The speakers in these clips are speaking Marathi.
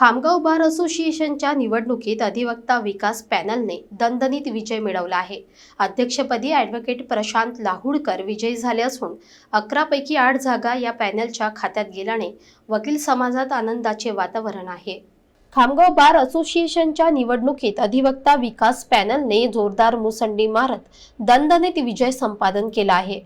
खामगाव बार असोसिएशनच्या निवडणुकीत अधिवक्ता विकास पॅनलने दणदणीत विजय मिळवला आहे. अध्यक्षपदी ॲडव्होकेट प्रशांत लाहुडकर विजयी झाले असून अकरापैकी आठ जागा या पॅनलच्या खात्यात गेल्याने वकील समाजात आनंदाचे वातावरण आहे. खामगाव बार असोसिएशनच्या निवडणुकीत अधिवक्ता विकास पॅनलने जोरदार मुसंडी मारत दणदणीत विजय संपादन केला आहे.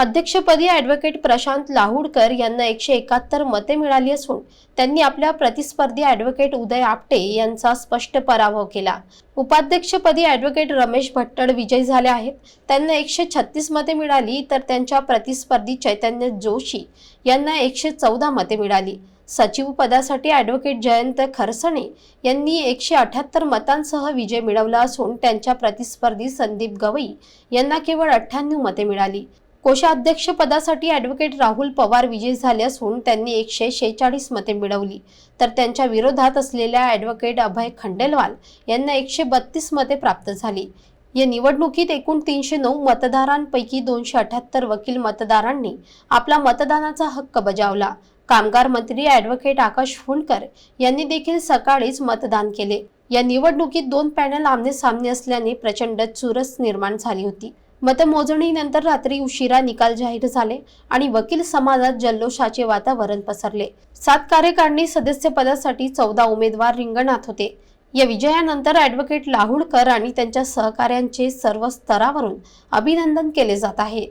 अध्यक्षपदी ॲडव्होकेट प्रशांत लाहुडकर यांना एकशे एकाहत्तर मते मिळाली असून त्यांनी आपल्या प्रतिस्पर्धी ॲडव्होकेट उदय आपटे यांचा स्पष्ट पराभव केला. उपाध्यक्षपदी ॲडव्होकेट रमेश भट्टड विजयी झाले आहेत. त्यांना एकशे छत्तीस मते मिळाली तर त्यांच्या प्रतिस्पर्धी चैतन्य जोशी यांना एकशे चौदा मते मिळाली. सचिव पदासाठी ॲडव्होकेट जयंत खरसणे यांनी एकशे अठ्याहत्तर मतांसह विजय मिळवला असून त्यांच्या प्रतिस्पर्धी संदीप गवई यांना केवळ अठ्ठ्याण्णव मते मिळाली. कोषाध्यक्षपदासाठी ॲडव्होकेट राहुल पवार विजयी झाले असून त्यांनी एकशे शेहेचाळीस मते मिळवली. तर त्यांच्या विरोधात असलेल्या ॲडव्होकेट अभय खंडेलवाल यांना एकशे बत्तीस मते प्राप्त झाली. या निवडणुकीत एकूण तीनशे नऊ मतदारांपैकी दोनशे अठ्याहत्तर वकील मतदारांनी आपला मतदानाचा हक्क बजावला. कामगार मंत्री ॲडव्होकेट आकाश फुंडकर यांनी देखील सकाळीच मतदान केले. या निवडणुकीत दोन पॅनल आमने सामने असल्याने प्रचंड चुरस निर्माण झाली होती. मतमोजणीनंतर रात्री उशिरा निकाल जाहीर झाले आणि वकील समाजात जल्लोषाचे वातावरण पसरले. सात कार्यकारिणी सदस्यपदासाठी चौदा उमेदवार रिंगणात होते. या विजयानंतर ॲडव्होकेट लाहुडकर आणि त्यांच्या सहकाऱ्यांचे सर्व स्तरावरून अभिनंदन केले जात आहे.